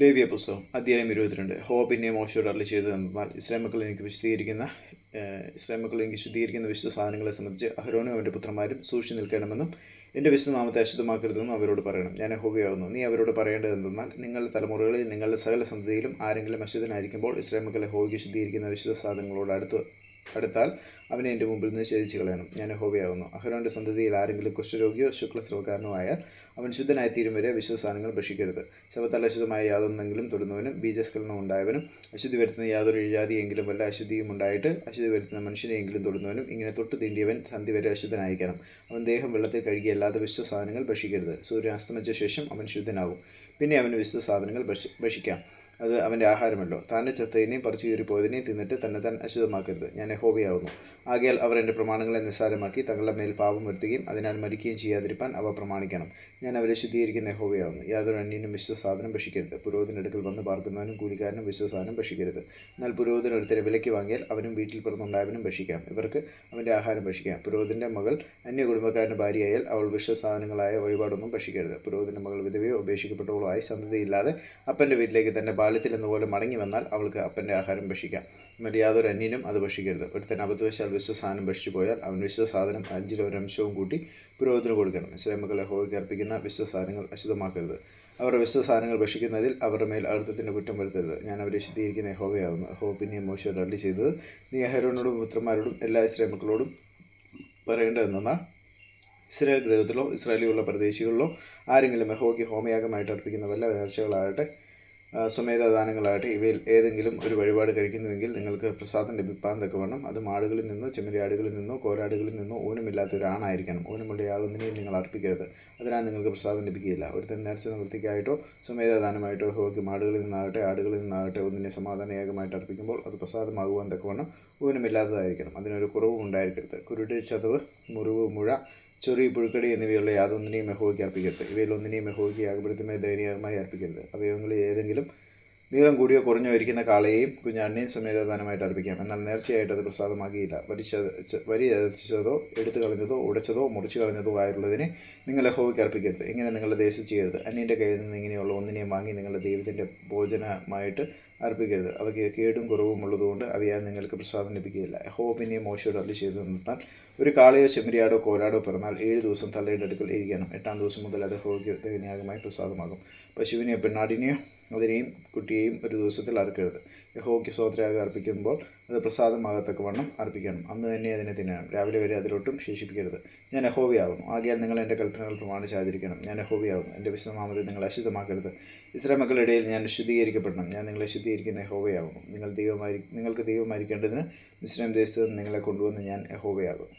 ലേവിയ പുസ്തകം അധ്യായം ഇരുപത്തിരണ്ട്. ഹോബിനെ മോശയോട് അരളി ചെയ്തത് എന്നാൽ ഇസ്ലാമിക്കൾ എനിക്ക് വിശദീകരിക്കുന്ന ഇസ്ലാമിക്കൾ എനിക്ക് ശുദ്ധീകരിക്കുന്ന വിശുദ്ധ സാധനങ്ങളെ സംബന്ധിച്ച് അഹരോനും അവന്റെ പുത്രന്മാരും സൂക്ഷിച്ചു നിൽക്കണമെന്നും എന്റെ വിശുദ്ധനാമത്തെ അശുദ്ധമാക്കരുതെന്നും അവരോട് പറയണം. ഞാൻ ഹോബിയാവുന്നു നീ അവരോട് പറയേണ്ടത് എന്തെന്നാൽ നിങ്ങളുടെ തലമുറകളിൽ നിങ്ങളുടെ സകല സന്ധതിയിലും ആരെങ്കിലും അശുദ്ധനായിരിക്കുമ്പോൾ ഇസ്ലാമിക്കളെ ഹോബിക്ക് ശുദ്ധീകരിക്കുന്ന വിശുദ്ധ സാധനങ്ങളോട് അടുത്ത് അടുത്താൽ അവനെ എന്റെ മുമ്പിൽ നിന്ന് ഛേദിച്ച് കളയണം. ഞാൻ ഹോബിയാകുന്നു അഹരോന്റെ സന്തതിയിൽ ആരെങ്കിലും കുഷ്ഠരോഗിയോ ശുക്ലസ്രവക്കാരനോ ആയാൽ അവൻ ശുദ്ധനായി തീരും വരെ വിശുദ്ധ സാധനങ്ങൾ ഭക്ഷിക്കരുത്. ശവത്താൽ യാതൊന്നെങ്കിലും തൊടുന്നവനും ബീജസ്ഖലനം ഉണ്ടായവനും അശുദ്ധി വരുത്തുന്ന യാതൊരു ഇഴജാതിയെങ്കിലും വല്ല അശുദ്ധിയും ഉണ്ടായിട്ട് അശുദ്ധി വരുത്തുന്ന മനുഷ്യനെയെങ്കിലും തൊടുന്നവനും ഇങ്ങനെ തൊട്ട് തീണ്ടിയവൻ സന്ധി വരെ അശുദ്ധനായിരിക്കണം. അവൻ ദേഹം വെള്ളത്തിൽ കഴുകി അല്ലാതെ വിശുദ്ധ സാധനങ്ങൾ ഭക്ഷിക്കരുത്. സൂര്യൻ അസ്തമിച്ച ശേഷം അവൻ ശുദ്ധനാകും. പിന്നെ അവന് വിശുദ്ധ സാധനങ്ങൾ ഭക്ഷി- ഭക്ഷിക്കാം. അത് അവന്റെ ആഹാരമല്ലോ. താന്റെ ചത്തതിനെയും പറിച്ചു കീറിപ്പോയതിനെയും തിന്നിട്ട് തന്നെ താൻ അശുദ്ധമാക്കരുത്. ഞാൻ ഹോബിയാവുന്നു ആകയാൽ അവർ എന്റെ പ്രമാണങ്ങളെ നിസ്സാരമാക്കി തങ്ങളുടെ മേൽ പാപം വരുത്തുകയും അതിനാൽ മരിക്കുകയും ചെയ്യാതിരിപ്പാൻ അവ പ്രമാണിക്കണം. ഞാൻ അവരെ ശുദ്ധീകരിക്കുന്ന ഹോബിയാവുന്നു യാതൊരു അന്യനും വിശുദ്ധ സാധനം ഭക്ഷിക്കരുത്. പുരോഹിതനടുക്കൽ വന്ന് പാർക്കുന്നവനും കൂലിക്കാരനും വിശുദ്ധ സാധനം ഭക്ഷിക്കരുത്. എന്നാൽ പുരോഹിതൻ ഒരുത്തരെ വിലയ്ക്ക് വാങ്ങിയാൽ അവനും വീട്ടിൽ പിറന്നുണ്ടായവനും ഭക്ഷിക്കാം. ഇവർക്ക് അവന്റെ ആഹാരം ഭക്ഷിക്കാം. പുരോഹിതന്റെ മകൾ അന്യ കുടുംബക്കാരന്റെ ഭാര്യയായാൽ അവൾ വിശുദ്ധ സാധനങ്ങളായ വഴിപാടൊന്നും ഭക്ഷിക്കരുത്. പുരോഹിതന്റെ മകൾ വിധവയോ ഉപേക്ഷിക്കപ്പെട്ടവളോ ആയി സന്തതിയില്ലാതെ അപ്പന്റെ വീട്ടിലേക്ക് തന്റെ ബാല്യത്തിൽ എന്നപോലെ മടങ്ങി വന്നാൽ അവൾക്ക് അപ്പന്റെ ആഹാരം ഭക്ഷിക്കാം. എന്നിട്ട് യാതൊരു അന്യനും അത് ഭക്ഷിക്കരുത്. ഒരുത്തൻ അബദ്ധവശാൽ വിശ്വ സാധനം ഭക്ഷിച്ചു പോയാൽ അവൻ വിശ്വ സാധനം അഞ്ചിൽ ഒരംശവും കൂട്ടി പുരോഹിതന് കൊടുക്കണം. ഇസ്ലാമുകളെ ഹോയ്ക്ക് അർപ്പിക്കുന്ന വിശ്വ സാധനങ്ങൾ അശുദ്ധമാക്കരുത്. അവരുടെ വിശ്വ സാധനങ്ങൾ ഭക്ഷിക്കുന്നതിൽ അവരുടെ മേൽ അർത്ഥത്തിന്റെ കുറ്റം വരുത്തരുത്. ഞാൻ അവരെ ശുദ്ധീകരിക്കുന്ന ഹോവയാവുന്നു ഹോ പിന്നെയും മോശയോട് അള്ളി ചെയ്തത് നീ അഹരോനോടും പുത്രന്മാരോടും എല്ലാ ഇസ്ലാമുക്കളോടും മക്കളോടും പറയേണ്ടതെന്നാൽ ഇസ്രായേൽ ഗ്രഹത്തിലോ ഇസ്രായേലിലുള്ള പ്രദേശികളിലോ ആരെങ്കിലും യഹോയ്ക്ക് ഹോമയാഗമായിട്ട് അർപ്പിക്കുന്ന വല്ല നേർച്ചകളാകട്ടെ ആ, സ്വമേധദാനങ്ങളാകട്ടെ ഇവയിൽ ഏതെങ്കിലും ഒരു വഴിപാട് കഴിക്കുന്നുവെങ്കിൽ നിങ്ങൾക്ക് പ്രസാദം ലഭിപ്പാൻ തക്കവണ്ണം അത് മാടുകളിൽ നിന്നോ ചെമ്മരിയാടുകളിൽ നിന്നോ കോരാടുകളിൽ നിന്നോ ഊനമില്ലാത്ത ഒരാണായിരിക്കണം. ഊനമുള്ള യാതൊന്നിനെയും നിങ്ങൾ അർപ്പിക്കരുത്. അതിനാൽ നിങ്ങൾക്ക് പ്രസാദം ലഭിക്കുകയില്ല. ഒരുത്തൻ നേർച്ച നിവൃത്തിക്കായിട്ടോ സ്വമേധാദാനമായിട്ടോ ഹോക്കി മാടുകളിൽ നിന്നാകട്ടെ ആടുകളിൽ നിന്നാകട്ടെ ഒന്നിനെ സമാധാനയാഗമായിട്ട് അർപ്പിക്കുമ്പോൾ അത് പ്രസാദമാകുവാൻ തക്കവണ്ണം ഊനമില്ലാത്തതായിരിക്കണം. അതിനൊരു കുറവും ഉണ്ടായിരിക്കരുത്. കുരുട് ചതവ് മുറിവ് മുഴ ചൊറി പുഴുക്കടി എന്നിവയുള്ള യാതൊന്നിനെയും യഹോവയ്ക്ക് അർപ്പിക്കരുത്. ഇവയിൽ ഒന്നിനെയും യഹോവയ്ക്ക് യാഗപീഠത്തിന്മേൽ ദയനീയമായി അർപ്പിക്കരുത്. അവയവങ്ങളിൽ ഏതെങ്കിലും നീളം കൂടിയോ കുറഞ്ഞോ ഇരിക്കുന്ന കാളയെയും കുഞ്ഞാടിനെയും സമേതദാനമായിട്ട് അർപ്പിക്കാം. എന്നാൽ നേർച്ചയായിട്ട് അത് പ്രസാദമാക്കിയില്ല. വരിച്ചത് വരി ചതച്ചതോ എടുത്തു കളഞ്ഞതോ ഉടച്ചതോ മുറിച്ചു കളഞ്ഞതോ ആയുള്ളതിനെ നിങ്ങൾ യഹോവയ്ക്ക് അർപ്പിക്കരുത്. ഇങ്ങനെ നിങ്ങളുടെ ദേശം ചെയ്യരുത് അന്യന്റെ കയ്യിൽ നിന്ന് ഇങ്ങനെയുള്ള ഒന്നിനെയും വാങ്ങി നിങ്ങളുടെ ദൈവത്തിന്റെ ഭോജനമായിട്ട് അർപ്പിക്കരുത്. അവയ്ക്ക് കേടും കുറവും ഉള്ളതുകൊണ്ട് അവയാൽ നിങ്ങൾക്ക് പ്രസാദം ലഭിക്കുകയില്ല. യഹോവ പിന്നെയും മോശയോട് അല്ല ചെയ്തു നിർത്താൻ ഒരു കാളയോ ചെമ്മരിയാടോ കോലാടോ പിറന്നാൽ ഏഴ് ദിവസം തള്ളയുടെ അടുക്കൽ ഇരിക്കണം. എട്ടാം ദിവസം മുതൽ അത് ഹോവയ്ക്ക് ദഹനയാഗമായി പ്രസാദമാകും. പശുവിനെയോ പെണ്ണാടിനെയോ അതിനെയും കുട്ടിയെയും ഒരു ദിവസത്തിൽ അറുക്കരുത്. യഹോവയ്ക്ക് സ്വോത്രയാഗം അർപ്പിക്കുമ്പോൾ അത് പ്രസാദമാകത്തക്കവണ്ണം അർപ്പിക്കണം. അന്ന് തന്നെ അതിനെ തിന്നണം. രാവിലെ വരെ അതിലൊട്ടും ശേഷിപ്പിക്കരുത്. ഞാൻ അഹോവിയാകും ആകയാൽ നിങ്ങൾ എന്റെ കൽപ്പനകൾ പ്രമാണിച്ചാതിരിക്കണം. ഞാൻ അഹോവിയാകും എന്റെ വിശുദ്ധനാമത്തെ നിങ്ങൾ അശുദ്ധമാക്കരുത്. ഇസ്രായേൽ മക്കളുടെ ഇടയിൽ ഞാൻ ശുദ്ധീകരിക്കപ്പെടണം. ഞാൻ നിങ്ങളെ ശുദ്ധീകരിക്കുന്ന എഹോവയാകും നിങ്ങൾ ദൈവമായി നിങ്ങൾക്ക് ദൈവമായിരിക്കേണ്ടതിന് മിശ്രം ദേശത്ത് നിങ്ങളെ കൊണ്ടുവന്ന് ഞാൻ യഹോവയാകും